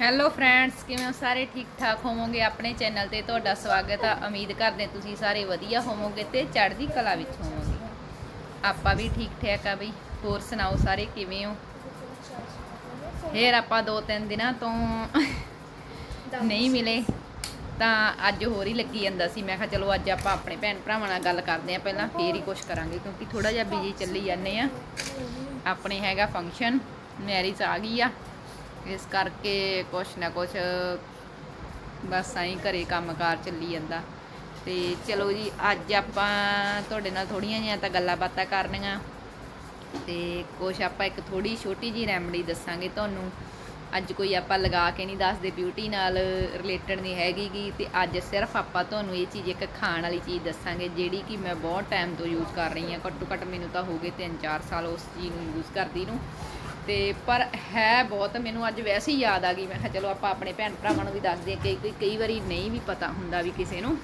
Hello friends ਕਿਵੇਂ ਹੋ ਸਾਰੇ? ਠੀਕ ਠਾਕ ਹੋਵੋਗੇ? ਆਪਣੇ ਚੈਨਲ ਤੇ ਤੁਹਾਡਾ ਸਵਾਗਤ ਆ। ਉਮੀਦ ਕਰਦੇ ਤੁਸੀਂ ਸਾਰੇ ਵਧੀਆ ਹੋਵੋਗੇ ਤੇ ਚੜ੍ਹਦੀ ਕਲਾ ਵਿੱਚ ਹੋਵੋਗੇ। ਆਪਾਂ ਵੀ ਠੀਕ ਠਾਕ ਆ ਬਈ। ਹੋਰ ਸੁਣਾਓ ਸਾਰੇ, ਕਿਵੇਂ ਹੋ? ਫੇਰ ਆਪਾਂ ਦੋ ਤਿੰਨ ਦਿਨਾਂ ਤੋਂ ਨਹੀਂ ਮਿਲੇ। ਤਾਂ ਅੱਜ ਹੋਰ ਹੀ ਲੱਗੀ ਜਾਂਦਾ ਸੀ। ਮੈਂ ਕਿਹਾ ਚਲੋ ਅੱਜ ਆਪਾਂ ਆਪਣੇ ਭੈਣ ਭਰਾਵਾਂ ਨਾਲ ਗੱਲ ਕਰਦੇ ਆ ਪਹਿਲਾਂ, ਫੇਰ ਹੀ ਕੁਝ ਕਰਾਂਗੇ। ਕਿਉਂਕਿ ਥੋੜਾ ਜਿਹਾ ਬਿਜ਼ੀ ਚੱਲੀ ਜਾਂਦੇ ਆ ਆਪਣੇ ਹੈਗਾ ਫੰਕਸ਼ਨ ਮੈਰਿਜ ਆ ਗਈ ਆ। ਇਸ ਕਰਕੇ ਕੁਛ ਨਾ ਕੁਛ ਬਸ ਐਂ ਘਰੇ ਕੰਮਕਾਰ ਚੱਲੀ ਜਾਂਦਾ। ਤੇ ਚਲੋ ਜੀ, ਅੱਜ ਆਪਾਂ ਤੁਹਾਡੇ ਨਾਲ ਥੋੜੀਆਂ ਜਿਹੀਆਂ ਤਾਂ ਗੱਲਾਂ ਬਾਤਾਂ ਕਰਨੀਆਂ। ਤੇ ਕੁਛ ਆਪਾਂ ਇੱਕ ਥੋੜੀ ਛੋਟੀ ਜੀ ਰੈਮਡੀ ਦੱਸਾਂਗੇ ਤੁਹਾਨੂੰ। ਅੱਜ ਕੋਈ ਆਪਾਂ ਲਗਾ ਕੇ ਨਹੀਂ ਦੱਸਦੇ ਬਿਊਟੀ ਨਾਲ ਰਿਲੇਟਡ ਨਹੀਂ ਹੈਗੀ ਗੀ। ਤੇ ਅੱਜ ਸਿਰਫ ਆਪਾਂ ਤੁਹਾਨੂੰ ਇਹ ਚੀਜ਼ ਇੱਕ ਖਾਣ ਵਾਲੀ ਚੀਜ਼ ਦੱਸਾਂਗੇ, ਜਿਹੜੀ ਕਿ ਮੈਂ ਬਹੁਤ ਟਾਈਮ ਤੋਂ ਯੂਜ਼ ਕਰ ਰਹੀ ਹਾਂ। ਘੱਟੋ ਘੱਟ ਮੈਨੂੰ ਤਾਂ ਹੋ ਗਏ 3-4 ਸਾਲ ਉਸ ਚੀਜ਼ ਨੂੰ ਯੂਜ਼ ਕਰਦੀ ਨੂੰ। ਤੇ ਪਰ ਹੈ ਬਹੁਤ, ਮੈਨੂੰ ਅੱਜ ਵੈਸੇ ਹੀ ਯਾਦ ਆ ਗਈ। ਮੈਂ ਕਿਹਾ ਚਲੋ ਆਪਾਂ ਆਪਣੇ ਭੈਣ ਭਰਾਵਾਂ ਨੂੰ ਵੀ ਦੱਸਦੇ ਹਾਂ ਕਿ ਕਈ ਕਈ ਵਾਰੀ ਨਹੀਂ ਵੀ ਪਤਾ ਹੁੰਦਾ ਵੀ ਕਿਸੇ ਨੂੰ।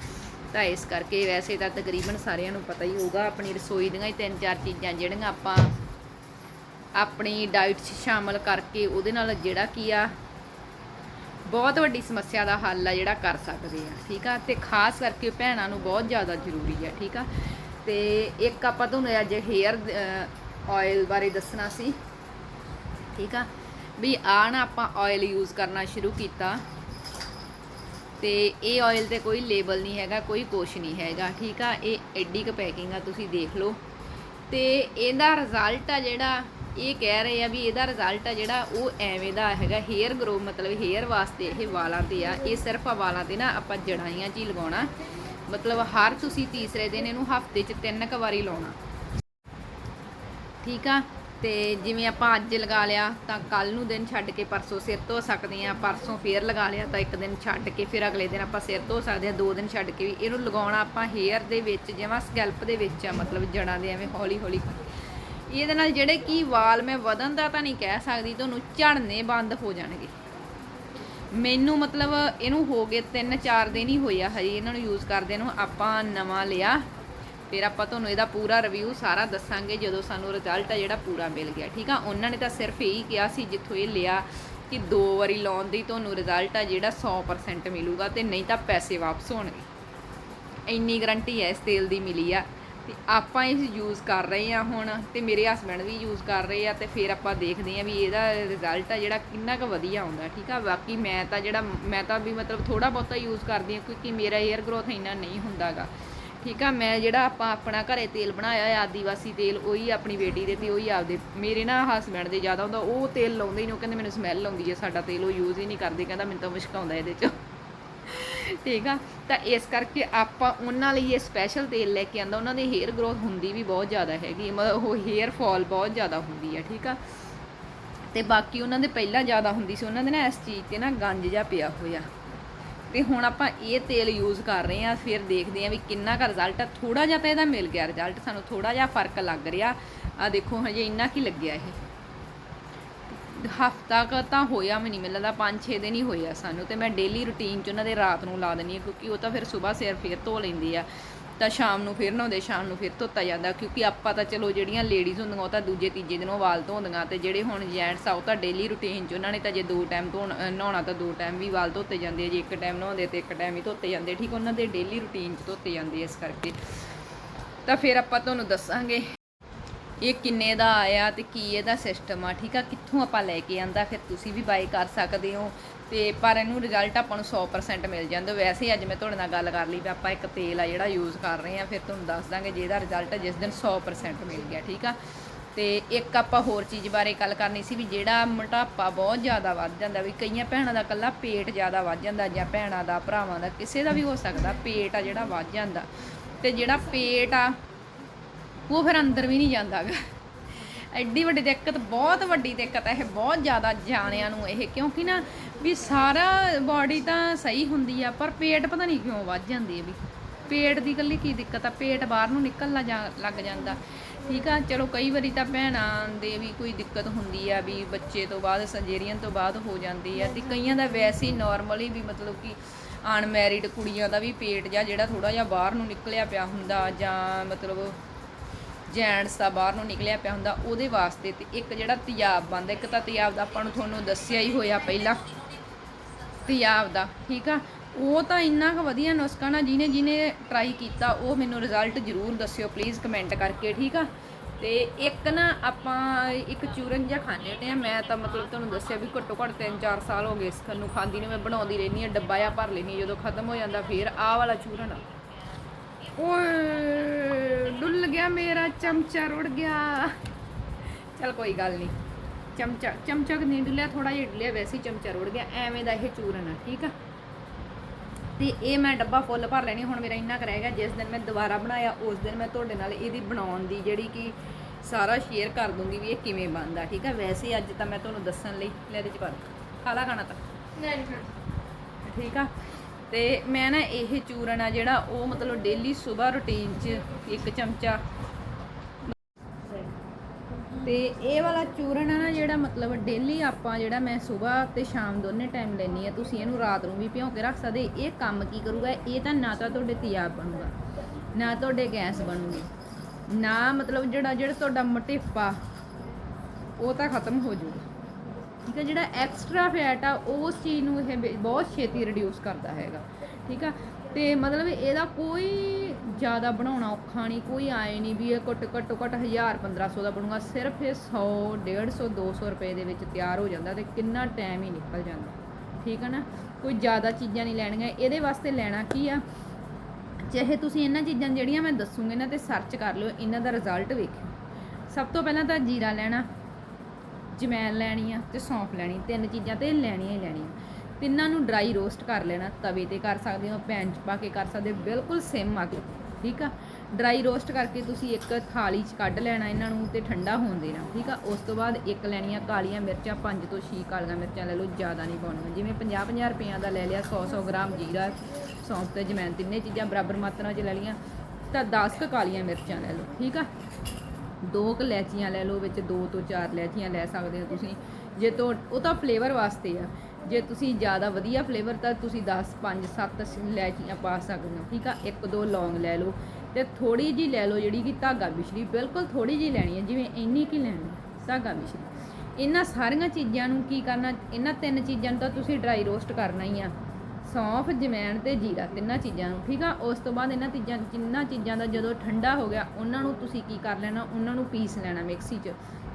ਤਾਂ ਇਸ ਕਰਕੇ ਵੈਸੇ ਤਾਂ ਤਕਰੀਬਨ ਸਾਰਿਆਂ ਨੂੰ ਪਤਾ ਹੀ ਹੋਊਗਾ ਆਪਣੀ ਰਸੋਈ ਦੀਆਂ ਹੀ ਤਿੰਨ ਚਾਰ ਚੀਜ਼ਾਂ ਜਿਹੜੀਆਂ ਆਪਾਂ ਆਪਣੀ ਡਾਈਟ 'ਚ ਸ਼ਾਮਲ ਕਰਕੇ ਉਹਦੇ ਨਾਲ ਜਿਹੜਾ ਕੀ ਆ, ਬਹੁਤ ਵੱਡੀ ਸਮੱਸਿਆ ਦਾ ਹੱਲ ਆ ਜਿਹੜਾ ਕਰ ਸਕਦੇ ਆ, ਠੀਕ ਆ? ਤੇ ਖਾਸ ਕਰਕੇ ਭੈਣਾਂ ਨੂੰ ਬਹੁਤ ਜ਼ਿਆਦਾ ਜ਼ਰੂਰੀ ਆ, ਠੀਕ ਆ? ਤੇ ਇੱਕ ਆਪਾਂ ਤੁਹਾਨੂੰ ਅੱਜ ਹੇਅਰ ਆਇਲ ਬਾਰੇ ਦੱਸਣਾ ਸੀ। ਠੀਕ ਆ? ਵੀ ਆ ਨਾ ਆਪਾਂ ਆਇਲ ਯੂਜ਼ ਕਰਨਾ ਸ਼ੁਰੂ ਕੀਤਾ। ਤੇ ਇਹ ਆਇਲ ਤੇ ਕੋਈ ਲੇਬਲ ਨਹੀਂ ਹੈਗਾ, ਕੋਈ ਕੁਛ ਨਹੀਂ ਹੈਗਾ, ਠੀਕ ਆ? ਇਹ ਐਡੀ ਕ ਪੈਕਿੰਗ ਆ, ਤੁਸੀਂ ਦੇਖ ਲਓ। ਤੇ ਇਹਦਾ ਰਿਜ਼ਲਟ ਆ ਜਿਹੜਾ, ਇਹ ਕਹਿ ਰਹੇ ਆ ਵੀ ਇਹਦਾ ਰਿਜ਼ਲਟ ਆ ਜਿਹੜਾ, ਉਹ ਐਵੇਂ ਦਾ ਹੈਗਾ ਹੇਅਰ ਗਰੋ ਮਤਲਬ ਹੇਅਰ ਵਾਸਤੇ ਇਹ ਵਾਲਾਂ ਤੇ ਆ। ਇਹ ਸਿਰਫ ਵਾਲਾਂ ਤੇ ਨਾ ਆਪਾਂ ਜੜਾਈਆਂ 'ਚ ਹੀ ਲਗਾਉਣਾ। ਮਤਲਬ ਹਰ ਤੁਸੀਂ ਤੀਸਰੇ ਦਿਨ ਇਹਨੂੰ ਹਫ਼ਤੇ 'ਚ ਤਿੰਨ ਕੁ ਵਾਰੀ ਲਾਉਣਾ। ਠੀਕ ਆ? ਤੇ ਜਿਵੇਂ ਆਪਾਂ ਅੱਜ ਲਗਾ ਲਿਆ, ਤਾਂ ਕੱਲ ਨੂੰ ਦਿਨ ਛੱਡ ਕੇ ਪਰਸੋਂ ਸਿਰ ਧੋ ਸਕਦੇ ਆ ਪਰਸੋਂ ਫੇਰ ਲਗਾ ਲਿਆ, ਤਾਂ ਇੱਕ ਦਿਨ ਛੱਡ ਕੇ ਫਿਰ ਅਗਲੇ ਦਿਨ ਆਪਾਂ ਸਿਰ ਧੋ ਸਕਦੇ ਆ ਦੋ ਦਿਨ ਛੱਡ ਕੇ ਵੀ। ਇਹਨੂੰ ਲਗਾਉਣਾ ਆਪਾਂ ਹੇਅਰ ਦੇ ਵਿੱਚ ਜਿਵੇਂ ਸਕੈਲਪ ਦੇ ਵਿੱਚ ਆ, ਮਤਲਬ ਜੜਾਂ ਦੇ ਐਵੇਂ ਹੌਲੀ ਹੌਲੀ ਇਹਦੇ ਨਾਲ ਜਿਹੜੇ ਕੀ ਵਾਲ ਮੈਂ ਵਧਣ ਦਾ ਤਾਂ ਨਹੀਂ ਕਹਿ ਸਕਦੀ ਤੁਹਾਨੂੰ ਝੜਨੇ ਬੰਦ ਹੋ ਜਾਣਗੇ। ਮੈਨੂੰ ਮਤਲਬ ਇਹਨੂੰ ਹੋ ਗਏ 3-4 ਦਿਨ ਹੀ ਹੋਇਆ ਹਜੇ ਇਹਨਾਂ ਨੂੰ ਯੂਜ਼ ਕਰਦੇ ਨੂੰ, ਆਪਾਂ ਨਵਾਂ ਲਿਆ। ਫਿਰ ਆਪਾਂ ਤੁਹਾਨੂੰ ਇਹਦਾ ਪੂਰਾ ਰਿਵਿਊ ਸਾਰਾ ਦੱਸਾਂਗੇ ਜਦੋਂ ਸਾਨੂੰ ਰਿਜ਼ਲਟ ਆ ਜਿਹੜਾ ਪੂਰਾ ਮਿਲ ਗਿਆ, ਠੀਕ ਆ? ਉਹਨਾਂ ਨੇ ਤਾਂ ਸਿਰਫ ਇਹੀ ਕਿਹਾ ਸੀ ਜਿੱਥੋਂ ਇਹ ਲਿਆ ਕਿ ਦੋ ਵਾਰੀ ਲਾਉਣ ਦੀ ਤੁਹਾਨੂੰ ਰਿਜ਼ਲਟ ਆ ਜਿਹੜਾ 100% ਮਿਲੂਗਾ ਤੇ ਨਹੀਂ ਤਾਂ ਪੈਸੇ ਵਾਪਸ ਹੋਣਗੇ। ਇੰਨੀ ਗਰੰਟੀ ਹੈ ਇਸ ਤੇਲ ਦੀ ਮਿਲੀ ਆ। ਤੇ ਆਪਾਂ ਇਹ ਯੂਜ਼ ਕਰ ਰਹੇ ਆ ਹੁਣ ਤੇ ਮੇਰੇ ਹਸਬੰਡ ਵੀ ਯੂਜ਼ ਕਰ ਰਹੇ ਆ ਤੇ ਫਿਰ ਆਪਾਂ ਦੇਖਦੇ ਆ ਵੀ ਇਹਦਾ ਰਿਜ਼ਲਟ ਆ ਜਿਹੜਾ ਕਿੰਨਾ ਕੁ ਵਧੀਆ ਆਉਂਦਾ, ਠੀਕ ਆ? ਬਾਕੀ ਮੈਂ ਤਾਂ ਜਿਹੜਾ, ਮੈਂ ਤਾਂ ਵੀ ਮਤਲਬ ਥੋੜਾ ਬਹੁਤਾ ਯੂਜ਼ ਕਰਦੀ ਆ ਕਿਉਂਕਿ ਮੇਰਾ 에ਅਰ ਗਰੋਥ ਇੰਨਾ ਨਹੀਂ ਹੁੰਦਾਗਾ। ਠੀਕ ਆ, ਮੈਂ ਜਿਹੜਾ ਆਪਾਂ ਆਪਣਾ ਘਰੇ ਤੇਲ ਬਣਾਇਆ ਹੈ ਆਦੀਵਾਸੀ ਤੇਲ, ਉਹੀ ਆਪਣੀ ਬੇਟੀ ਦੇ ਤੇ ਉਹੀ ਆਪਦੇ, ਮੇਰੇ ਨਾ ਹਸਬੰਡ ਦੇ ਜ਼ਿਆਦਾ ਹੁੰਦਾ, ਉਹ ਤੇਲ ਲਾਉਂਦੇ ਹੀ ਨਹੀਂ, ਉਹ ਕਹਿੰਦੇ ਮੈਨੂੰ ਸਮੈਲ ਆਉਂਦੀ ਹੈ, ਸਾਡਾ ਤੇਲ ਉਹ ਯੂਜ਼ ਹੀ ਨਹੀਂ ਕਰਦੇ, ਕਹਿੰਦਾ ਮੈਨੂੰ ਤਾਂ ਮੁਸ਼ਕ ਆਉਂਦਾ ਇਹਦੇ 'ਚ। ਠੀਕ ਆ, ਤਾਂ ਇਸ ਕਰਕੇ ਆਪਾਂ ਉਹਨਾਂ ਲਈ ਇਹ ਸਪੈਸ਼ਲ ਤੇਲ ਲੈ ਕੇ ਆਂਦਾ ਉਹਨਾਂ ਦੀ ਹੇਅਰ ਗਰੋਥ ਹੁੰਦੀ ਵੀ ਬਹੁਤ ਜ਼ਿਆਦਾ ਹੈਗੀ, ਮਤਲਬ ਉਹ ਹੇਅਰ ਫਾਲ ਬਹੁਤ ਜ਼ਿਆਦਾ ਹੁੰਦੀ ਆ, ਠੀਕ ਆ। ਤੇ ਬਾਕੀ ਉਹਨਾਂ ਦੇ ਪਹਿਲਾਂ ਜ਼ਿਆਦਾ ਹੁੰਦੀ ਸੀ, ਉਹਨਾਂ ਦੇ ਨਾ ਇਸ ਚੀਜ਼ ਤੇ ਨਾ ਗੰਜ ਜਿਹਾ ਪਿਆ ਹੋਇਆ। ਤੇ ਹੁਣ ਆਪਾਂ ਇਹ ਤੇਲ ਯੂਜ਼ ਕਰ ਰਹੇ ਆ ਫਿਰ ਦੇਖਦੇ ਆ ਵੀ ਕਿੰਨਾ ਕੁ ਰਿਜ਼ਲਟ ਆ। ਥੋੜਾ ਜਿਹਾ ਤਾਂ ਇਹਦਾ ਮਿਲ ਗਿਆ ਰਿਜ਼ਲਟ ਸਾਨੂੰ ਥੋੜਾ ਜਿਹਾ ਫ਼ਰਕ ਲੱਗ ਰਿਹਾ। ਆ ਦੇਖੋ, ਹਜੇ ਇੰਨਾ ਕੀ ਲੱਗਿਆ ਇਹ? ਹਫਤਾ ਕ ਤਾਂ ਹੋਇਆ ਵੀ ਨਹੀਂ ਮੈਨੂੰ ਲੱਗਦਾ 5-6 ਦਿਨ ਹੀ ਹੋਇਆ ਸਾਨੂੰ। ਤੇ ਮੈਂ ਡੇਲੀ ਰੁਟੀਨ ਚ ਉਹਨਾਂ ਦੇ ਰਾਤ ਨੂੰ ਲਾ ਦਿੰਦੀ ਆ ਕਿਉਂਕਿ ਉਹ ਤਾਂ ਫਿਰ ਸਵੇਰ ਸਿਰ ਫਿਰ ਧੋ ਲੈਂਦੀ ਆ। ਤਾਂ ਸ਼ਾਮ ਨੂੰ ਫਿਰ ਨਹਾਉਂਦੇ, ਸ਼ਾਮ ਨੂੰ ਫਿਰ ਧੋਤਾ ਜਾਂਦਾ, ਕਿਉਂਕਿ ਆਪਾਂ ਤਾਂ ਚਲੋ ਜਿਹੜੀਆਂ ਲੇਡੀਜ਼ ਹੁੰਦੀਆਂ ਉਹ ਤਾਂ ਦੂਜੇ, ਤੀਜੇ ਦਿਨ ਉਹ ਵਾਲ ਧੋਂਦੀਆਂ ਤੇ ਜਿਹੜੇ ਹੁਣ ਜੈਂਟਸ ਆ ਉਹ ਤਾਂ ਡੇਲੀ ਰੁਟੀਨ 'ਚ ਉਹਨਾਂ ਨੇ ਤਾਂ ਜੇ ਦੋ ਟਾਈਮ ਧੋਣ ਨਹਾਉਣਾ ਤਾਂ ਦੋ ਟਾਈਮ ਵੀ ਵਾਲ ਧੋਤੇ ਜਾਂਦੇ ਆ, ਜੇ ਇੱਕ ਟਾਈਮ ਨਹਾਉਂਦੇ ਤੇ ਇੱਕ ਟਾਈਮ ਹੀ ਧੋਤੇ ਜਾਂਦੇ ਠੀਕ ਉਹਨਾਂ ਦੇ ਡੇਲੀ ਰੁਟੀਨ 'ਚ ਧੋਤੇ ਜਾਂਦੇ ਇਸ ਕਰਕੇ। ਤਾਂ ਫਿਰ ਆਪਾਂ ਤੁਹਾਨੂੰ ਦੱਸਾਂਗੇ ਇਹ ਕਿੰਨੇ ਦਾ ਆਇਆ ਤੇ ਕੀ ਇਹਦਾ ਸਿਸਟਮ ਆ, ਠੀਕ ਆ, ਕਿੱਥੋਂ ਆਪਾਂ ਲੈ ਕੇ ਆਂਦਾ, ਫਿਰ ਤੁਸੀਂ ਵੀ ਬਾਈ ਕਰ ਸਕਦੇ ਹੋ। ਤੇ ਪਰ ਇਹਨੂੰ ਰਿਜ਼ਲਟ ਆਪਾਂ ਨੂੰ 100% ਮਿਲ ਜਾਂਦਾ। ਵੈਸੇ ਅੱਜ ਮੈਂ ਤੁਹਾਡੇ ਨਾਲ ਗੱਲ ਕਰ ਲਈ ਵੀ ਆਪਾਂ ਇੱਕ ਤੇਲ ਆ ਜਿਹੜਾ ਯੂਜ਼ ਕਰ ਰਹੇ ਆ ਫਿਰ ਤੁਹਾਨੂੰ ਦੱਸ ਦਾਂਗੇ ਜੇ ਰਿਜ਼ਲਟ ਜਿਸ ਦਿਨ 100% ਮਿਲ ਗਿਆ, ਠੀਕ ਆ? ਤੇ ਇੱਕ ਆਪਾਂ ਹੋਰ ਚੀਜ਼ ਬਾਰੇ ਗੱਲ ਕਰਨੀ ਸੀ ਵੀ ਜਿਹੜਾ ਮੋਟਾਪਾ ਬਹੁਤ ਜ਼ਿਆਦਾ ਵੱਧ ਜਾਂਦਾ, ਵੀ ਕਈਆਂ ਭੈਣਾਂ ਦਾ ਕੱਲਾ ਪੇਟ ਜ਼ਿਆਦਾ ਵੱਧ ਜਾਂਦਾ ਜਾਂ ਭੈਣਾਂ ਦਾ, ਭਰਾਵਾਂ ਦਾ, ਕਿਸੇ ਦਾ ਵੀ ਹੋ ਸਕਦਾ, ਪੇਟ ਆ ਜਿਹੜਾ ਵੱਧ ਜਾਂਦਾ। ਤੇ ਜਿਹੜਾ ਪੇਟ ਆ, ਉਹ ਫਿਰ ਅੰਦਰ ਵੀ ਨਹੀਂ ਜਾਂਦਾਗਾ ਐਡੀ ਵੱਡੀ ਦਿੱਕਤ, ਬਹੁਤ ਵੱਡੀ ਦਿੱਕਤ ਹੈ ਇਹ, ਬਹੁਤ ਜ਼ਿਆਦਾ ਜਾਣਿਆਂ ਨੂੰ ਇਹ, ਕਿਉਂਕਿ ਨਾ ਵੀ ਸਾਰਾ ਬਾਡੀ ਤਾਂ ਸਹੀ ਹੁੰਦੀ ਆ, ਪਰ ਪੇਟ ਪਤਾ ਨਹੀਂ ਕਿਉਂ ਵੱਧ ਜਾਂਦੀ ਹੈ ਵੀ। ਪੇਟ ਦੀ ਇਕੱਲੀ ਕੀ ਦਿੱਕਤ ਆ? ਪੇਟ ਬਾਹਰ ਨੂੰ ਨਿਕਲਣਾ ਜਾ- ਲੱਗ ਜਾਂਦਾ। ਠੀਕ ਆ? ਚਲੋ ਕਈ ਵਾਰੀ ਤਾਂ ਭੈਣਾਂ ਦੇ ਵੀ ਕੋਈ ਦਿੱਕਤ ਹੁੰਦੀ ਆ ਵੀ ਬੱਚੇ ਤੋਂ ਬਾਅਦ ਸਰਜਰੀਆਂ ਤੋਂ ਬਾਅਦ ਹੋ ਜਾਂਦੀ ਆ ਤੇ ਕਈਆਂ ਦਾ ਵੈਸੇ ਹੀ ਨਾਰਮਲੀ ਵੀ ਮਤਲਬ ਕਿ ਅਨਮੈਰਿਡ ਕੁੜੀਆਂ ਦਾ ਵੀ ਪੇਟ ਜਾਂ ਜਿਹੜਾ ਥੋੜਾ ਜਿਹਾ ਬਾਹਰ ਨੂੰ ਨਿਕਲਿਆ ਪਿਆ ਹੁੰਦਾ ਜਾਂ ਮਤਲਬ ਜੈਂਟਸ ਦਾ ਬਾਹਰ ਨੂੰ ਨਿਕਲਿਆ ਪਿਆ ਹੁੰਦਾ, ਉਹਦੇ ਵਾਸਤੇ ਤੇ ਇੱਕ ਜਿਹੜਾ ਤਿਆਬ ਬੰਦਾ ਇੱਕ ਤਾਂ ਤਿਆਬ ਦਾ ਆਪਾਂ ਨੂੰ ਤੁਹਾਨੂੰ ਦੱਸਿਆ ਹੀ ਹੋਇਆ ਪਹਿਲਾਂ। ਤਿਆਬ ਦਾ ਠੀਕ ਆ? ਉਹ ਤਾਂ ਇੰਨਾ ਕੁ ਵਧੀਆ ਨੁਸਖਾ ਨਾ ਜਿਹਨੇ ਜਿਹਨੇ ਟਰਾਈ ਕੀਤਾ, ਉਹ ਮੈਨੂੰ ਰਿਜ਼ਲਟ ਜ਼ਰੂਰ ਦੱਸਿਓ ਪਲੀਜ਼ ਕਮੈਂਟ ਕਰਕੇ, ਠੀਕ ਆ? ਤੇ ਇੱਕ ਨਾ ਆਪਾਂ ਇੱਕ ਚੂਰਨ ਜਿਹਾ ਖਾਂਦੇ ਤੇ ਮੈਂ ਤਾਂ ਮਤਲਬ ਤੁਹਾਨੂੰ ਦੱਸਿਆ ਵੀ ਘੱਟੋ ਘੱਟ 3-4 ਸਾਲ ਹੋ ਗਏ ਇਸ ਨੂੰ ਖਾਂਦੀ ਨੂੰ, ਮੈਂ ਬਣਾਉਂਦੀ ਰਹਿੰਦੀ ਆ ਡੱਬਾ ਜਿਹਾ ਭਰ ਲੈਣੀ ਜਦੋਂ ਖਤਮ ਹੋ ਜਾਂਦਾ ਫੇਰ ਆਹ ਵਾਲਾ ਚੂਰਨ ਆ। ਓਏ, ਡੁੱਲ ਗਿਆ ਮੇਰਾ, ਚਮਚਾ ਰੁੜ ਗਿਆ। ਚਲ ਕੋਈ ਗੱਲ ਨਹੀਂ ਚਮਚਾ ਚਮਚਾ ਨਹੀਂ ਡੁੱਲਿਆ ਥੋੜਾ ਜਿਹਾ ਡੁੱਲਿਆ ਵੈਸੇ ਹੀ ਚਮਚਾ ਰੁੜ ਗਿਆ ਐਵੇਂ ਦਾ ਇਹ ਚੂਰਨ ਆ ਠੀਕ ਆ? ਤੇ ਇਹ ਮੈਂ ਡੱਬਾ ਫੁੱਲ ਭਰ ਲੈਣੀ ਹੁਣ ਮੇਰਾ ਇੰਨਾ ਕੁ ਰਹਿ ਗਿਆ ਜਿਸ ਦਿਨ ਮੈਂ ਦੁਬਾਰਾ ਬਣਾਇਆ ਉਸ ਦਿਨ ਮੈਂ ਤੁਹਾਡੇ ਨਾਲ ਇਹਦੀ ਬਣਾਉਣ ਦੀ ਜਿਹੜੀ ਕਿ ਸਾਰਾ ਸ਼ੇਅਰ ਕਰ ਦੂੰਗੀ ਵੀ ਇਹ ਕਿਵੇਂ ਬਣਦਾ ਠੀਕ ਆ? ਵੈਸੇ ਅੱਜ ਤਾਂ ਮੈਂ ਤੁਹਾਨੂੰ ਦੱਸਣ ਲਈ ਲੈ ਇਹਦੇ ਚ ਪਾ ਦਿਓ। ਖਾ ਲਾ ਖਾਣਾ ਤਾਂ। ਠੀਕ ਆ? ਤੇ ਮੈਂ ਨਾ ਇਹ ਚੂਰਨ ਆ ਜਿਹੜਾ ਉਹ ਮਤਲਬ ਡੇਲੀ ਸਵੇਰ ਰੁਟੀਨ 'ਚ ਇੱਕ ਚਮਚਾ ਤੇ ਇਹ ਵਾਲਾ ਚੂਰਨ ਆ ਨਾ ਜਿਹੜਾ ਮਤਲਬ ਡੇਲੀ ਆਪਾਂ ਜਿਹੜਾ ਮੈਂ ਸਵੇਰ ਤੇ ਸ਼ਾਮ ਦੋਨੇ ਟਾਈਮ ਲੈਣੀ ਆ ਤੁਸੀਂ ਇਹਨੂੰ ਰਾਤ ਨੂੰ ਵੀ ਭਿਓ ਕੇ ਰੱਖ ਸਕਦੇ, ਇਹ ਕੰਮ ਕੀ ਕਰੂਗਾ? ਇਹ ਤਾਂ ਨਾ ਤਾਂ ਤੁਹਾਡੇ ਤਿਆਬ ਬਣੂਗਾ, ਨਾ ਤੁਹਾਡੇ ਗੈਸ ਬਣੂਗੀ, ਨਾ ਮਤਲਬ ਜਿਹੜਾ ਜਿਹੜਾ ਤੁਹਾਡਾ ਮੋਟੇਪਾ, ਉਹ ਤਾਂ ਖਤਮ ਹੋ ਜਾਊਗਾ ਠੀਕ ਹੈ ਜਿਹੜਾ ਐਕਸਟਰਾ ਫੈਟ ਆ, ਉਸ ਚੀਜ਼ ਨੂੰ ਇਹ ਬੇ- ਬਹੁਤ ਛੇਤੀ ਰਿਡਿਊਸ ਕਰਦਾ ਹੈਗਾ। ਠੀਕ ਆ ਤੇ ਮਤਲਬ ਇਹਦਾ ਕੋਈ ਜ਼ਿਆਦਾ ਬਣਾਉਣਾ ਔਖਾ ਨਹੀਂ, ਕੋਈ ਆਏ ਨਹੀਂ ਵੀ ਇਹ ਘੱਟ ਘੱਟੋ ਘੱਟ 1000 1500 ਦਾ ਬਣੂਗਾ, ਸਿਰਫ ਇਹ 100 150 200 ਰੁਪਏ ਦੇ ਵਿੱਚ ਤਿਆਰ ਹੋ ਜਾਂਦਾ ਤੇ ਕਿੰਨਾ ਟਾਈਮ ਹੀ ਨਿਕਲ ਜਾਂਦਾ। ਠੀਕ ਹੈ ਨਾ? ਕੋਈ ਜ਼ਿਆਦਾ ਚੀਜ਼ਾਂ ਨਹੀਂ ਲੈਣੀਆਂ, ਇਹਦੇ ਵਾਸਤੇ ਲੈਣਾ ਕੀ ਆ? ਚਾਹੇ ਤੁਸੀਂ ਇਹਨਾਂ ਚੀਜ਼ਾਂ ਜਿਹੜੀਆਂ ਮੈਂ ਦੱਸੂਗੀ ਇਹਨਾਂ ਤੇ ਸਰਚ ਕਰ ਲਿਓ, ਇਹਨਾਂ ਦਾ ਰਿਜ਼ਲਟ ਵੇਖਿਓ। ਸਭ ਤੋਂ ਪਹਿਲਾਂ ਤਾਂ ਜੀਰਾ ਲੈਣਾ ਜਮੈਨ ਲੈਣੀ ਆ ਤੇ ਸੌਂਫ ਲੈਣੀ, ਤਿੰਨ ਚੀਜ਼ਾਂ ਤੇ ਲੈਣੀਆਂ ਹੀ ਲੈਣੀਆਂ। ਤਿੰਨਾਂ ਨੂੰ ਡਰਾਈ ਰੋਸਟ ਕਰ ਲੈਣਾ, ਤਵੇ ਤੇ ਕਰ ਸਕਦੇ ਹੋ, ਪੈਨ 'ਚ ਪਾ ਕੇ ਕਰ ਸਕਦੇ ਹੋ, ਬਿਲਕੁਲ ਸਿਮ ਅੱਗ ਠੀਕ ਆ? ਡਰਾਈ ਰੋਸਟ ਕਰਕੇ ਤੁਸੀਂ ਇੱਕ ਥਾਲੀ 'ਚ ਕੱਢ ਲੈਣਾ ਇਹਨਾਂ ਨੂੰ ਤੇ ਠੰਡਾ ਹੋਣ ਦੇਣਾ, ਠੀਕ ਆ? ਉਸ ਤੋਂ ਬਾਅਦ ਇੱਕ ਲੈਣੀਆਂ ਕਾਲੀਆਂ ਮਿਰਚਾਂ, ਪੰਜ ਤੋਂ 6 ਕਾਲੀਆਂ ਮਿਰਚਾਂ ਲੈ ਲਓ, ਜ਼ਿਆਦਾ ਨਹੀਂ ਪਾਉਣੀਆਂ, ਜਿਵੇਂ 50 50 ਰੁਪਈਆਂ ਦਾ ਲੈ ਲਿਆ 100 100 ਗ੍ਰਾਮ ਜੀਰਾ, ਸੌਂਫ ਤੇ ਜਮੈਨ, ਤਿੰਨੇ ਚੀਜ਼ਾਂ ਬਰਾਬਰ ਮਾਤਰਾ 'ਚ ਲੈ ਲਈਆਂ, ਤਾਂ 10 ਕੁ ਕਾਲੀਆਂ ਮਿਰਚਾਂ ਲੈ ਲਓ, ਠੀਕ ਆ? ਦੋ ਕੁ ਲੈਚੀਆਂ ਲੈ ਲਓ, ਵਿੱਚ ਦੋ ਤੋਂ ਚਾਰ ਇਲਾਚੀਆਂ ਲੈ ਸਕਦੇ ਹੋ ਤੁਸੀਂ, ਜੇ ਤੋਂ ਉਹ ਤਾਂ ਫਲੇਵਰ ਵਾਸਤੇ ਆ। ਜੇ ਤੁਸੀਂ ਜ਼ਿਆਦਾ ਵਧੀਆ ਫਲੇਵਰ ਤਾਂ ਤੁਸੀਂ 10 5 7 ਇਲਾਚੀਆਂ ਪਾ ਸਕਦੇ ਹੋ, ਠੀਕ ਆ? ਇੱਕ, ਦੋ ਲੌਂਗ ਲੈ ਲਓ ਤੇ ਥੋੜੀ ਜੀ ਲੈ ਲਓ ਜਿਹੜੀ ਕਿ ਧਾਗਾ ਮਿਸ਼ਰੀ, ਬਿਲਕੁਲ ਥੋੜੀ ਜੀ ਲੈਣੀ ਹੈ, ਜਿਵੇਂ ਇੰਨੀ ਕੀ ਲੈਣੀ ਧਾਗਾ ਮਿਸ਼ਰੀ। ਇਹਨਾਂ ਸਾਰੀਆਂ ਚੀਜ਼ਾਂ ਨੂੰ ਕੀ ਕਰਨਾ, ਇਹਨਾਂ ਤਿੰਨ ਚੀਜ਼ਾਂ ਨੂੰ ਤਾਂ ਤੁਸੀਂ ਡਰਾਈ ਰੋਸਟ ਕਰਨਾ ਹੀ ਆ। ਸੌਂਫ ਜਮੈਣ ਤੇ ਜੀਰਾ, ਤਿੰਨਾਂ ਚੀਜ਼ਾਂ ਨੂੰ, ਠੀਕ ਆ? ਉਸ ਤੋਂ ਬਾਅਦ ਇਹਨਾਂ ਚੀਜ਼ਾਂ, ਜਿੰਨਾਂ ਚੀਜ਼ਾਂ ਦਾ ਜਦੋਂ ਠੰਡਾ ਹੋ ਗਿਆ, ਉਹਨਾਂ ਨੂੰ ਤੁਸੀਂ ਕੀ ਕਰ ਲੈਣਾ, ਉਹਨਾਂ ਨੂੰ ਪੀਸ ਲੈਣਾ ਮਿਕਸੀ 'ਚ।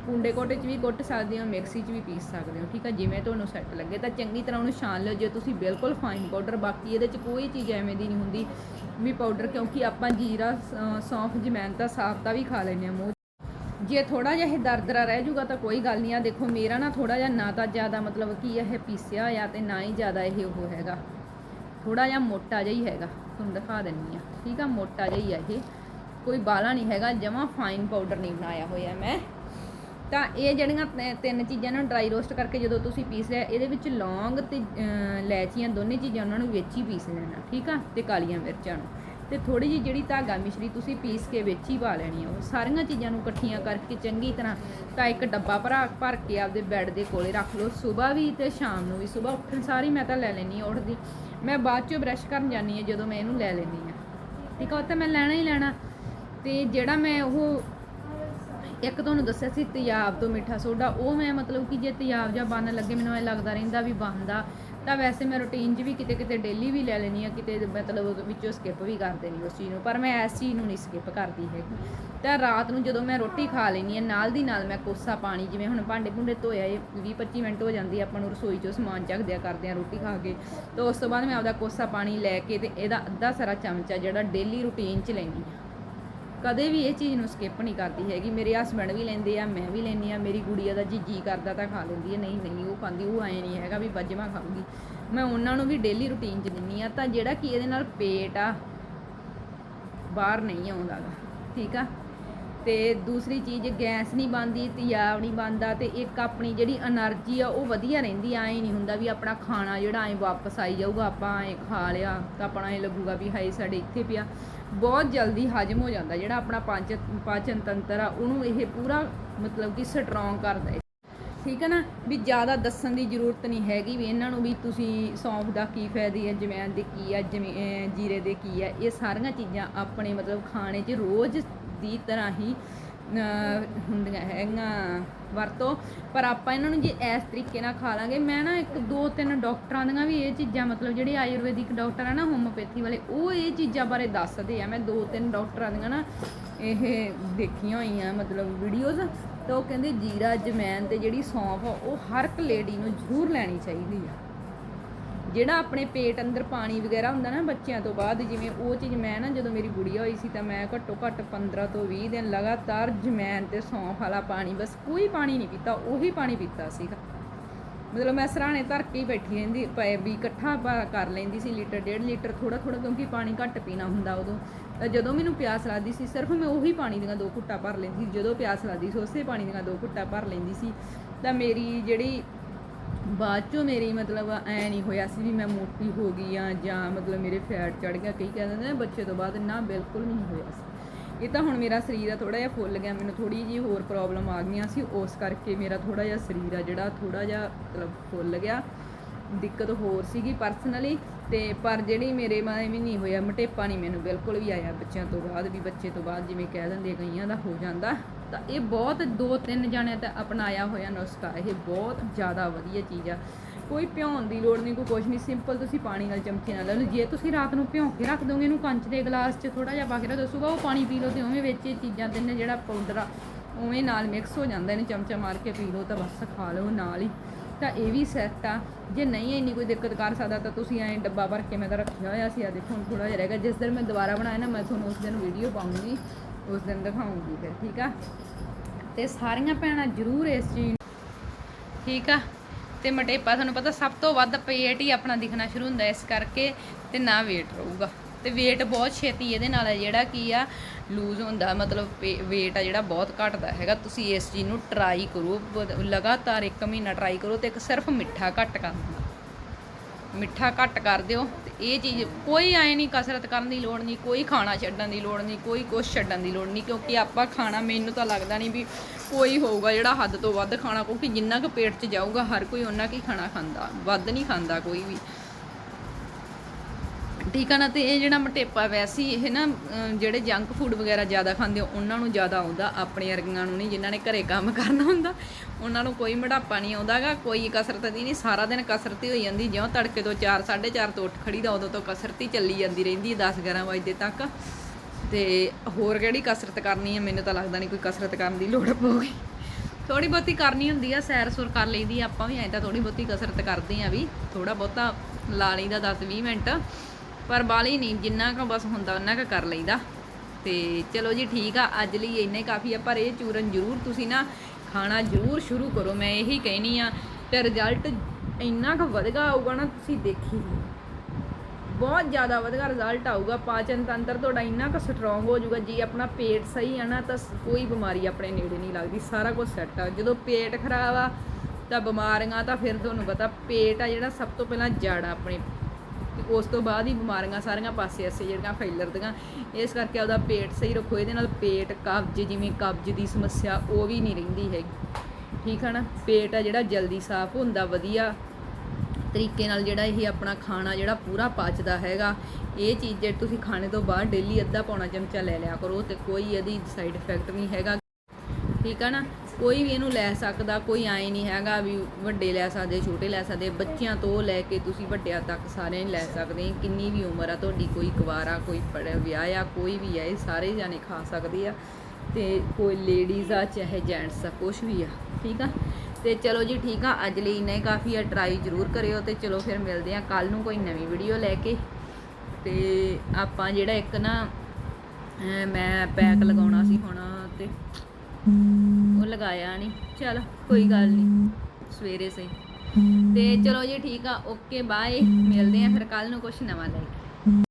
ਕੁੰਡੇ ਕੋਟੇ 'ਚ ਵੀ ਕੁੱਟ ਸਕਦੇ ਹੋ, ਮਿਕਸੀ 'ਚ ਵੀ ਪੀਸ ਸਕਦੇ ਹੋ, ਠੀਕ ਆ? ਜਿਵੇਂ ਤੁਹਾਨੂੰ ਸੈੱਟ ਲੱਗੇ, ਤਾਂ ਚੰਗੀ ਤਰ੍ਹਾਂ ਉਹਨੂੰ ਛਾਣ ਲਿਓ। ਜੇ ਤੁਸੀਂ ਬਿਲਕੁਲ ਫਾਈਨ ਪਾਊਡਰ ਬਾਕੀ ਇਹਦੇ 'ਚ ਕੋਈ ਚੀਜ਼ ਐਵੇਂ ਦੀ ਨਹੀਂ ਹੁੰਦੀ ਵੀ ਪਾਊਡਰ ਕਿਉਂਕਿ ਆਪਾਂ ਜੀਰਾ ਸੌਂਫ ਜਮੈਨ ਤਾਂ ਸਾਫਤਾ ਵੀ ਖਾ ਲੈਂਦੇ ਆ ਮੂੰਹ ਜੇ ਥੋੜਾ ਜਿਹਾ ਇਹ ਦਰਦਰਾ ਰਹਿ ਜੂਗਾ ਤਾਂ ਕੋਈ ਗੱਲ ਨਹੀਂ ਆ। ਦੇਖੋ, ਮੇਰਾ ਨਾ ਥੋੜਾ ਜਿਹਾ ਨਾ ਤਾਂ ਜ਼ਿਆਦਾ ਮਤਲਬ ਕਿ ਇਹ ਪੀਸਿਆ ਆ ਤੇ ਨਾ ਹੀ ਜ਼ਿਆਦਾ ਇਹ ਉਹ ਹੈਗਾ। ਥੋੜਾ ਜਿਹਾ ਮੋਟਾ ਜਿਹਾ ਹੀ ਹੈਗਾ, ਤੁਹਾਨੂੰ ਦਿਖਾ ਦਿੰਨੀ ਆ ਠੀਕ ਆ, ਮੋਟਾ ਜਿਹਾ ਹੀ ਆ ਇਹ। ਕੋਈ ਬਾਲਾ ਨਹੀਂ ਹੈਗਾ, ਜਮਾ ਫਾਈਨ ਪਾਊਡਰ ਨਹੀਂ ਬਣਾਇਆ ਹੋਇਆ ਮੈਂ। ਤਾਂ ਇਹ ਜਿਹੜੀਆਂ ਤਿੰਨ ਚੀਜ਼ਾਂ ਨੂੰ ਡਰਾਈ ਰੋਸਟ ਕਰਕੇ ਜਦੋਂ ਤੁਸੀਂ ਪੀਸ ਲਿਆ, ਇਹਦੇ ਵਿੱਚ ਲੌਂਗ ਤੇ ਲੈਚੀਆਂ ਦੋਨੇ ਚੀਜ਼ਾਂ ਉਹਨਾਂ ਨੂੰ ਵਿੱਚ ਹੀ ਪੀਸ ਲੈਣਾ, ਠੀਕ ਆ? ਤੇ ਕਾਲੀਆਂ ਮਿਰਚਾਂ ਨੂੰ। ਤੇ ਥੋੜੀ ਜਿਹੀ ਜਿਹੜੀ ਧਾਗਾ ਮਿਸ਼ਰੀ ਤੁਸੀਂ ਪੀਸ ਕੇ ਵਿੱਚ ਹੀ ਪਾ ਲੈਣੀ ਆ, ਉਹ ਸਾਰੀਆਂ ਚੀਜ਼ਾਂ ਨੂੰ ਇਕੱਠੀਆਂ ਕਰਕੇ ਚੰਗੀ ਤਰ੍ਹਾਂ ਤਾਂ ਇੱਕ ਡੱਬਾ ਭਰਾ ਭਰ ਕੇ ਆਪਦੇ ਬੈੱਡ ਦੇ ਕੋਲੇ ਰੱਖ ਲਓ, ਸਵੇਰ ਵੀ ਤੇ ਸ਼ਾਮ ਨੂੰ ਵੀ, ਸਵੇਰ ਉੱਠਣ ਸਾਰੀ ਮੈਂ ਤਾਂ ਲੈ ਲੈਣੀ ਆ ਉੱਠਦੀ। ਮੈਂ ਬਾਅਦ ਚੋਂ ਬ੍ਰਸ਼ ਕਰਨ ਜਾਂਦੀ ਆ ਜਦੋਂ ਮੈਂ ਇਹਨੂੰ ਲੈ ਲੈਣੀ ਆ ਠੀਕ ਆ, ਉਹ ਤਾਂ ਮੈਂ ਲੈਣਾ ਹੀ ਲੈਣਾ। ਤੇ ਜਿਹੜਾ ਮੈਂ ਉਹ ਇੱਕ ਤੁਹਾਨੂੰ ਦੱਸਿਆ ਸੀ ਤਿਆਬ ਤੋਂ ਮਿੱਠਾ ਸੋਡਾ, ਉਹ ਮੈਂ ਮਤਲਬ ਕਿ ਜੇ ਤਿਆਬ ਜਾਂ ਬਣਨ ਲੱਗੇ ਮੈਨੂੰ ਐ ਲੱਗਦਾ ਰਹਿੰਦਾ ਵੀ ਬਣਦਾ ਤਾਂ ਵੈਸੇ ਮੈਂ ਰੁਟੀਨ 'ਚ ਵੀ ਕਿਤੇ ਕਿਤੇ ਡੇਲੀ ਵੀ ਲੈ ਲੈਣੀ ਆ ਕਿਤੇ ਮਤਲਬ ਵਿੱਚੋਂ ਸਕਿਪ ਵੀ ਕਰ ਦੇਣੀ ਉਸ ਚੀਜ਼ ਨੂੰ, ਪਰ ਮੈਂ ਇਸ ਚੀਜ਼ ਨੂੰ ਨਹੀਂ ਸਕਿਪ ਕਰਦੀ ਹੈਗੀ। ਤਾਂ ਰਾਤ ਨੂੰ ਜਦੋਂ ਮੈਂ ਰੋਟੀ ਖਾ ਲੈਣੀ ਆ ਨਾਲ ਦੀ ਨਾਲ ਮੈਂ ਕੋਸਾ ਪਾਣੀ, ਜਿਵੇਂ ਹੁਣ ਭਾਂਡੇ ਭੁੰਡੇ ਧੋਇਆ ਇਹ 20 25 ਮਿੰਟ ਹੋ ਜਾਂਦੀ ਆਪਾਂ ਨੂੰ ਰਸੋਈ 'ਚੋਂ ਸਮਾਨ ਚੱਕਦਿਆਂ ਕਰਦੇ ਆ ਰੋਟੀ ਖਾ ਕੇ, ਤਾਂ ਉਸ ਤੋਂ ਬਾਅਦ ਮੈਂ ਆਪਦਾ ਕੋਸਾ ਪਾਣੀ ਲੈ ਕੇ ਤੇ ਇਹਦਾ ਅੱਧਾ ਸਾਰਾ ਚਮਚਾ ਜਿਹੜਾ ਡੇਲੀ ਰੁਟੀਨ 'ਚ ਲੈਂਦੀ ਆ ਕਦੇ ਵੀ ਇਹ ਚੀਜ਼ ਨੂੰ ਸਕਿਪ ਨਹੀਂ ਕਰਦੀ ਹੈਗੀ। ਮੇਰੇ ਹਸਬੰਡ ਵੀ ਲੈਂਦੇ ਆ, ਮੈਂ ਵੀ ਲੈਂਦੀ ਆ, ਮੇਰੀ ਗੁੜੀਆ ਦਾ ਜੀ ਜੀ ਕਰਦਾ ਤਾਂ ਖਾ ਲੈਂਦੀ ਹੈ ਨਹੀਂ ਨਹੀਂ, ਉਹ ਖਾਂਦੀ, ਉਹ ਐ ਨਹੀਂ ਹੈਗਾ ਵੀ ਬੱਜਵਾ ਖਾਊਗੀ। ਮੈਂ ਉਹਨਾਂ ਨੂੰ ਵੀ ਡੇਲੀ ਰੁਟੀਨ 'ਚ ਦਿੰਨੀ ਆ, ਤਾਂ ਜਿਹੜਾ ਕਿ ਇਹਦੇ ਨਾਲ ਪੇਟ ਆ, ਬਾਹਰ ਨਹੀਂ ਆਉਂਦਾ ਆਉਂਦਾਗਾ ਠੀਕ ਆ? ਤੇ ਦੂਸਰੀ ਚੀਜ਼, ਗੈਸ ਨਹੀਂ ਬੰਦੀ ਤਿਆਬ ਨਹੀਂ ਬੰਦਾ ਤੇ ਇੱਕ ਆਪਣੀ ਜਿਹੜੀ એનર્ਜੀ ਆ, ਉਹ ਵਧੀਆ ਰਹਿੰਦੀ ਐ ਨਹੀਂ ਹੁੰਦਾ ਵੀ ਆਪਣਾ ਖਾਣਾ ਜਿਹੜਾ ਐ ਵਾਪਸ ਆਈ ਜਾਊਗਾ, ਆਪਾਂ ਐ ਖਾ ਲਿਆ, ਤਾਂ ਆਪਣਾ ਐ ਲੱਗੂਗਾ ਵੀ ਹਾਏ, ਸਾਡੇ ਇੱਥੇ ਪਿਆ। ਬਹੁਤ ਜਲਦੀ ਹਜਮ ਹੋ ਜਾਂਦਾ, ਜਿਹੜਾ ਆਪਣਾ ਪਾਚਨ ਪਾਚਨ ਤੰਤਰ ਆ, ਉਹਨੂੰ ਇਹ ਪੂਰਾ ਮਤਲਬ ਕਿ ਸਟਰੋਂਗ ਕਰਦਾ ਹੈ। ਠੀਕ ਹੈ ਨਾ? ਵੀ ਜ਼ਿਆਦਾ ਦੱਸਣ ਦੀ ਜ਼ਰੂਰਤ ਨਹੀਂ ਹੈਗੀ ਵੀ ਇਹਨਾਂ ਨੂੰ ਵੀ ਤੁਸੀਂ ਸੌਂਫ ਦਾ ਕੀ ਫਾਇਦੇ ਆ ਜਮੈਨ ਦੇ ਕੀ ਆ ਜਮੇ ਜੀਰੇ ਦੇ ਕੀ ਹੈ ਇਹ ਸਾਰੀਆਂ ਚੀਜ਼ਾਂ ਆਪਣੇ ਮਤਲਬ ਖਾਣੇ 'ਚ ਰੋਜ਼ ਦੀ ਤਰ੍ਹਾਂ ਹੀ ਹੁੰਦੀਆਂ ਹੈਗੀਆਂ ਵਰਤੋਂ, ਪਰ ਆਪਾਂ ਇਹਨਾਂ ਨੂੰ ਜੇ ਇਸ ਤਰੀਕੇ ਨਾਲ ਖਾ ਲਾਂਗੇ, ਮੈਂ ਨਾ ਇੱਕ ਦੋ ਤਿੰਨ ਡਾਕਟਰਾਂ ਦੀਆਂ ਵੀ ਇਹ ਚੀਜ਼ਾਂ, ਮਤਲਬ ਜਿਹੜੇ ਆਯੁਰਵੈਦਿਕ ਡਾਕਟਰ ਆ ਨਾ ਹੋਮੋਪੈਥੀ ਵਾਲੇ, ਉਹ ਇਹ ਚੀਜ਼ਾਂ ਬਾਰੇ ਦੱਸਦੇ ਆ। ਮੈਂ ਦੋ ਤਿੰਨ ਡਾਕਟਰਾਂ ਦੀਆਂ ਨਾ ਇਹ ਦੇਖੀਆਂ ਹੋਈਆਂ, ਮਤਲਬ ਵੀਡੀਓਜ਼ ਤਾਂ ਉਹ ਕਹਿੰਦੇ ਜੀਰਾ ਜਮੈਨ ਤੇ ਜਿਹੜੀ ਸੌਂਫ ਆ, ਉਹ ਹਰ ਇੱਕ ਲੇਡੀ ਨੂੰ ਜ਼ਰੂਰ ਲੈਣੀ ਚਾਹੀਦੀ ਆ। ਜਿਹੜਾ ਆਪਣੇ ਪੇਟ ਅੰਦਰ ਪਾਣੀ ਵਗੈਰਾ ਹੁੰਦਾ ਨਾ ਬੱਚਿਆਂ ਤੋਂ ਬਾਅਦ, ਜਿਵੇਂ ਉਹ ਚੀਜ਼ ਮੈਂ ਨਾ ਜਦੋਂ ਮੇਰੀ ਗੁੜੀਆ ਹੋਈ ਸੀ ਤਾਂ ਮੈਂ ਘੱਟੋ ਘੱਟ 15 ਤੋਂ 20 ਦਿਨ ਲਗਾਤਾਰ ਜਮੈਨ ਤੇ ਸੌਂਫ ਵਾਲਾ ਪਾਣੀ, ਬਸ ਕੋਈ ਪਾਣੀ ਨਹੀਂ ਪੀਤਾ, ਉਹੀ ਪਾਣੀ ਪੀਤਾ ਸੀਗਾ। ਮਤਲਬ ਮੈਂ ਸਰਾਣੇ ਧਰ ਕੇ ਹੀ ਬੈਠੀ ਰਹਿੰਦੀ, ਪਏ ਵੀ ਇਕੱਠਾ ਪਾ- ਕਰ ਲੈਂਦੀ ਸੀ ਲੀਟਰ, ਡੇਢ ਲੀਟਰ ਥੋੜਾ ਥੋੜਾ ਕਿਉਂਕਿ ਪਾਣੀ ਘੱਟ ਪੀਣਾ ਹੁੰਦਾ ਉਦੋਂ। ਤਾਂ ਜਦੋਂ ਮੈਨੂੰ ਪਿਆਸ ਲੱਗਦੀ ਸੀ, ਸਿਰਫ ਮੈਂ ਉਹੀ ਪਾਣੀ ਦੀਆਂ ਦੋ ਘੁੱਟਾਂ ਭਰ ਲੈਂਦੀ ਸੀ, ਜਦੋਂ ਪਿਆਸ ਲੱਗਦੀ ਸੀ, ਉਸੇ ਪਾਣੀ ਦੀਆਂ ਦੋ ਘੁੱਟਾਂ ਭਰ ਲੈਂਦੀ ਸੀ। ਤਾਂ ਮੇਰੀ ਜਿਹੜੀ ਬਾਅਦ ਚੋਂ ਮੇਰੀ ਮਤਲਬ ਐ ਨਹੀਂ ਹੋਇਆ ਸੀ ਵੀ ਮੈਂ ਮੋਟੀ ਹੋ ਗਈ ਆ ਜਾਂ ਮਤਲਬ ਮੇਰੇ ਫੈਟ ਚੜ ਗਿਆ, ਕਈ ਕਹਿੰਦੇ ਨੇ ਬੱਚੇ ਤੋਂ ਬਾਅਦ ਨਾ ਬਿਲਕੁਲ ਨਹੀਂ ਹੋਇਆ ਸੀ। ਇਹ ਤਾਂ ਹੁਣ ਮੇਰਾ ਸਰੀਰ ਆ ਥੋੜਾ ਜਿਹਾ ਫੁੱਲ ਗਿਆ, ਮੈਨੂੰ ਥੋੜੀ ਜਿਹੀ ਹੋਰ ਪ੍ਰੋਬਲਮ ਆ ਗਈਆਂ ਸੀ, ਉਸ ਕਰਕੇ ਮੇਰਾ ਥੋੜਾ ਜਿਹਾ ਸਰੀਰ ਆ ਜਿਹੜਾ ਥੋੜਾ ਜਿਹਾ ਮਤਲਬ ਫੁੱਲ ਗਿਆ। ਦਿੱਕਤ ਹੋਰ ਸੀਗੀ ਪਰਸਨਲੀ ਤੇ ਪਰ ਜਿਹੜੀ ਮੇਰੇ ਮਾਂ ਵੀ ਨਹੀਂ ਹੋਇਆ, ਮਟੇਪਾ ਨਹੀਂ ਮੈਨੂੰ ਬਿਲਕੁਲ ਵੀ ਆਇਆ ਬੱਚਿਆਂ ਤੋਂ ਬਾਅਦ ਵੀ, ਬੱਚੇ ਤੋਂ ਬਾਅਦ ਜਿਵੇਂ ਕਹਿ ਦਿੰਦੇ ਕਈਆਂ ਦਾ ਹੋ ਜਾਂਦਾ। ਤਾਂ ਇਹ ਬਹੁਤ ਦੋ ਤਿੰਨ ਜਣਿਆਂ ਤਾਂ ਅਪਣਾਇਆ ਹੋਇਆ ਨੁਸਖਾ, ਇਹ ਬਹੁਤ ਜ਼ਿਆਦਾ ਵਧੀਆ ਚੀਜ਼ ਆ। ਕੋਈ ਭਿਉਣ ਦੀ ਲੋੜ ਨਹੀਂ, ਕੋਈ ਕੁਛ ਨਹੀਂ ਸਿੰਪਲ ਤੁਸੀਂ ਪਾਣੀ ਨਾਲ ਚਮਚੇ ਨਾਲ ਲੈ ਲਓ। ਜੇ ਤੁਸੀਂ ਰਾਤ ਨੂੰ ਭਿਉਂ ਕੇ ਰੱਖ ਦੋਗੇ ਇਹਨੂੰ ਕੰਚ ਦੇ ਗਲਾਸ 'ਚ ਥੋੜਾ ਜਿਹਾ ਪਾ ਕੇ ਰੱਖ ਦੱਸੂਗਾ, ਉਹ ਪਾਣੀ ਪੀ ਲਓ ਤੇ ਉਵੇਂ ਵਿੱਚ ਇਹ ਚੀਜ਼ਾਂ ਤੇ ਨੇ ਜਿਹੜਾ ਪਾਊਡਰ ਆ, ਉਵੇਂ ਨਾਲ ਮਿਕਸ ਹੋ ਜਾਂਦਾ, ਇਹਨੂੰ ਚਮਚਾ ਮਾਰ ਕੇ ਪੀ ਲਓ ਤਾਂ ਬਸ ਖਾ ਲਓ ਨਾਲ ਹੀ। ਤਾਂ ਇਹ ਵੀ ਸੈੱਟ ਆ। ਜੇ ਨਹੀਂ ਇੰਨੀ ਕੋਈ ਦਿੱਕਤ ਕਰ ਸਕਦਾ ਤਾਂ ਤੁਸੀਂ ਐਂ ਡੱਬਾ ਭਰ ਕੇ ਮੈਂ ਤਾਂ ਰੱਖਿਆ ਹੋਇਆ ਸੀ ਆ ਦੇਖੋ ਹੁਣ ਥੋੜਾ ਜਿਹਾ ਰਹਿ ਗਿਆ। ਜਿਸ ਦਿਨ ਮੈਂ ਦੁਬਾਰਾ ਬਣਾਇਆ ਨਾ, ਮੈਂ ਤੁਹਾਨੂੰ ਉਸ ਦਿਨ ਵੀਡੀਓ ਪਾਉਂਗੀ। ਉਸ ਦਿਨ ਦਿਖਾਉਂਗੀ ਫਿਰ, ਠੀਕ ਆ? ਤੇ ਸਾਰੀਆਂ ਭੈਣਾਂ ਜ਼ਰੂਰ ਇਸ ਚੀਜ਼ ਨੂੰ- ਠੀਕ ਆ? ਤੇ ਮਟੇਪਾ ਤੁਹਾਨੂੰ ਪਤਾ ਸਭ ਤੋਂ ਵੱਧ ਪੇਟ ਹੀ ਆਪਣਾ ਦਿਖਣਾ ਸ਼ੁਰੂ ਹੁੰਦਾ ਇਸ ਕਰਕੇ ਤੇ ਨਾ weight ਰਹੂਗਾ। ਤੇ weight ਬਹੁਤ ਛੇਤੀ ਇਹਦੇ ਨਾਲ ਹੈ ਜਿਹੜਾ ਕੀ ਆ ਲੂਜ਼ ਹੁੰਦਾ, ਮਤਲਬ weight ਆ ਜਿਹੜਾ ਬਹੁਤ ਘਟਦਾ ਹੈਗਾ। ਤੁਸੀਂ ਇਸ ਚੀਜ਼ ਨੂੰ ਟਰਾਈ ਕਰੋ, ਲਗਾਤਾਰ ਇੱਕ ਮਹੀਨਾ ਟਰਾਈ ਕਰੋ ਤੇ ਇੱਕ ਸਿਰਫ ਮਿੱਠਾ ਘੱਟ ਕਰਨਾ। ਮਿੱਠਾ ਘੱਟ ਕਰ ਦਿਓ ਤੇ ਇਹ ਚੀਜ਼ ਕੋਈ ਐ ਨਹੀਂ ਕਸਰਤ ਕਰਨ ਦੀ ਲੋੜ ਨਹੀਂ, ਕੋਈ ਖਾਣਾ ਛੱਡਣ ਦੀ ਲੋੜ ਨਹੀਂ, ਕੋਈ ਕੁਛ ਛੱਡਣ ਦੀ ਲੋੜ ਨਹੀਂ, ਕਿਉਂਕਿ ਆਪਾਂ ਖਾਣਾ ਮੈਨੂੰ ਤਾਂ ਲੱਗਦਾ ਨਹੀਂ ਵੀ ਕੋਈ ਹੋਊਗਾ ਜਿਹੜਾ ਹੱਦ ਤੋਂ ਵੱਧ ਖਾਣਾ, ਕਿਉਂਕਿ ਜਿੰਨਾ ਕੁ ਪੇਟ 'ਚ ਜਾਊਗਾ ਹਰ ਕੋਈ ਉਹਨਾਂ ਕੀ ਖਾਣਾ ਖਾਂਦਾ, ਵੱਧ ਨਹੀਂ ਖਾਂਦਾ ਕੋਈ ਵੀ। ਠੀਕ ਆ ਨਾ ਤੇ ਇਹ ਜਿਹੜਾ ਮਟੇਪਾ ਵੈਸੇ ਇਹ ਨਾ ਜਿਹੜੇ ਜੰਕ ਫੂਡ ਵਗੈਰਾ ਜ਼ਿਆਦਾ ਖਾਂਦੇ ਉਹਨਾਂ ਨੂੰ ਜ਼ਿਆਦਾ ਆਉਂਦਾ ਆਪਣੇ ਵਰਗੀਆਂ ਨੂੰ ਨਹੀਂ ਜਿਨ੍ਹਾਂ ਨੇ ਘਰੇ ਕੰਮ ਕਰਨਾ ਹੁੰਦਾ। ਉਹਨਾਂ ਨੂੰ ਕੋਈ ਮੜਾਪਾ ਨਹੀਂ ਆਉਂਦਾਗਾ ਕੋਈ ਕਸਰਤ ਦੀ ਨਹੀਂ ਸਾਰਾ ਦਿਨ ਕਸਰਤ ਹੀ ਹੋਈ ਜਾਂਦੀ ਜਿਉਂ ਤੜਕੇ ਤੋਂ 4 4:30 ਤੋਂ ਉੱਠ ਖੜੀ ਦਾ ਉਦੋਂ ਤੋਂ ਕਸਰਤ ਹੀ ਚੱਲੀ ਜਾਂਦੀ ਰਹਿੰਦੀ 10 11 ਵਜੇ ਤੱਕ। ਤੇ ਹੋਰ ਕਿਹੜੀ ਕਸਰਤ ਕਰਨੀ ਹੈ? ਮੈਨੂੰ ਤਾਂ ਲੱਗਦਾ ਨਹੀਂ ਕੋਈ ਕਸਰਤ ਕਰਨ ਦੀ ਲੋੜ ਪਊਗੀ। ਥੋੜੀ ਬਹੁਤੀ ਕਰਨੀ ਹੁੰਦੀ ਆ ਸੈਰ ਸੁਰ ਕਰ ਲਈਦੀ ਆ, ਆਪਾਂ ਵੀ ਐਂ ਤਾਂ ਥੋੜੀ ਬਹੁਤੀ ਕਸਰਤ ਕਰਦੇ ਆ ਵੀ। ਥੋੜਾ ਬਹੁਤਾ ਲਾ ਲਈਦਾ 10 20 ਮਿੰਟ। ਪਰ ਬਾਲੀ ਨਹੀਂ ਜਿੰਨਾ ਕੁ ਬਸ ਹੁੰਦਾ ਉਹਨਾਂ ਕੁ ਕਰ ਲਈਦਾ। ਤੇ ਚਲੋ ਜੀ ਠੀਕ ਆ, ਅੱਜ ਲਈ ਇੰਨਾ ਹੀ ਕਾਫੀ ਆ, ਪਰ ਇਹ ਚੂਰਨ ਜ਼ਰੂਰ ਤੁਸੀਂ ਨਾ ਖਾਣਾ ਜ਼ਰੂਰ ਸ਼ੁਰੂ ਕਰੋ, ਮੈਂ ਇਹੀ ਕਹਿਣੀ ਆ ਤੇ ਰਿਜ਼ਲਟ ਇੰਨਾ ਕੁ ਵਧਗਾ ਆਊਗਾ ਨਾ, ਤੁਸੀਂ ਦੇਖੀ ਬਹੁਤ ਜ਼ਿਆਦਾ ਵਧੀਆ ਰਿਜ਼ਲਟ ਆਊਗਾ, ਪਾਚਨ ਤੰਤਰ ਤੁਹਾਡਾ ਇੰਨਾ ਕੁ ਸਟਰੋਂਗ ਹੋ ਜਾਊਗਾ, ਜੀ ਆਪਣਾ ਪੇਟ ਸਹੀ ਆ ਨਾ, ਤਾਂ ਕੋਈ ਬਿਮਾਰੀ ਆਪਣੇ ਨੇੜੇ ਨਹੀਂ ਲੱਗਦੀ, ਸਾਰਾ ਕੁਝ ਸੈੱਟ ਆ। ਜਦੋਂ ਪੇਟ ਖਰਾਬ ਆ ਤਾਂ ਬਿਮਾਰੀਆਂ ਤਾਂ ਫਿਰ ਤੁਹਾਨੂੰ ਪਤਾ, ਪੇਟ ਆ ਜਿਹੜਾ ਸਭ ਤੋਂ ਪਹਿਲਾਂ ਜੜ ਆ ਆਪਣੇ। ਉਸ ਤੋਂ ਬਾਅਦ ਹੀ ਬਿਮਾਰੀਆਂ ਸਾਰੀਆਂ ਪਾਸੇ ਐਸੇ ਜਿਹੜੀਆਂ ਫੈਲਰਦੀਆਂ ਇਸ ਕਰਕੇ ਉਹਦਾ ਪੇਟ ਸਹੀ ਰੱਖੋ, ਇਹਦੇ ਨਾਲ ਪੇਟ, ਕਬਜ਼ ਜਿਵੇਂ ਕਬਜ਼ ਦੀ ਸਮੱਸਿਆ ਉਹ ਵੀ ਨਹੀਂ ਰਹਿੰਦੀ ਹੈਗੀ। ਠੀਕ ਹੈ ਨਾ? ਪੇਟ ਆ ਜਿਹੜਾ ਜਲਦੀ ਸਾਫ਼ ਹੁੰਦਾ, ਵਧੀਆ ਤਰੀਕੇ ਨਾਲ ਜਿਹੜਾ ਇਹ ਆਪਣਾ ਖਾਣਾ ਜਿਹੜਾ ਪੂਰਾ ਪਚਦਾ ਹੈਗਾ, ਇਹ ਚੀਜ਼ ਜੇ ਤੁਸੀਂ ਖਾਣੇ ਤੋਂ ਬਾਅਦ ਡੇਲੀ ਅੱਧਾ ਪੌਣਾ ਚਮਚਾ ਲੈ ਲਿਆ ਕਰੋ ਤੇ ਕੋਈ ਇਹਦੀ ਸਾਈਡ ਇਫੈਕਟ ਨਹੀਂ ਹੈਗਾ। ਠੀਕ ਹੈ ਨਾ? ਕੋਈ ਵੀ ਇਹਨੂੰ ਲੈ ਸਕਦਾ, ਕੋਈ ਐ ਨਹੀਂ ਹੈਗਾ ਵੀ ਵੱਡੇ ਲੈ ਸਕਦੇ, ਛੋਟੇ ਲੈ ਸਕਦੇ। ਬੱਚਿਆਂ ਤੋਂ ਲੈ ਕੇ ਤੁਸੀਂ ਵੱਡਿਆਂ ਤੱਕ ਸਾਰੇ ਲੈ ਸਕਦੇ ਕਿੰਨੀ ਵੀ ਉਮਰ ਆ ਤੁਹਾਡੀ, ਕੋਈ ਕੁਵਾਰਾ ਕੋਈ ਪੜਿਆ ਵਿਆਹ ਆ, ਕੋਈ ਵੀ ਆ, ਇਹ ਸਾਰੇ ਜਾਣੇ ਖਾ ਸਕਦੇ ਆ। ਤੇ ਕੋਈ ਲੇਡੀਜ਼ ਆ, ਚਾਹੇ ਜੈਂਟਸ ਆ ਕੁਝ ਵੀ ਆ, ਠੀਕ ਆ? ਤੇ ਚਲੋ ਜੀ ਠੀਕ ਆ, ਅੱਜ ਲਈ ਇੰਨਾ ਹੀ। ਕਾਫੀ ਆ ਟਰਾਈ ਜ਼ਰੂਰ ਕਰਿਓ ਤੇ ਚਲੋ ਫਿਰ ਮਿਲਦੇ ਆ ਕੱਲ ਨੂੰ ਕੋਈ ਨਵੀਂ ਵੀਡੀਓ ਲੈ ਕੇ। ਤੇ ਆਪਾਂ ਜਿਹੜਾ ਇੱਕ ਨਾ ਮੈਂ ਪੈਕ ਲਗਾਉਣਾ ਸੀ ਹੁਣ ਤੇ ਲਗਾਇਆ ਨਹੀਂ ਚਲ, ਕੋਈ ਗੱਲ ਨਹੀਂ ਸਵੇਰੇ ਸਹੀ। ਤੇ ਚਲੋ ਜੀ ਠੀਕ ਆ, ਓਕੇ, ਬਾਏ। ਮਿਲਦੇ ਆ ਫਿਰ ਕੱਲ ਨੂੰ ਕੁਝ ਨਵਾਂ ਲੈ ਕੇ।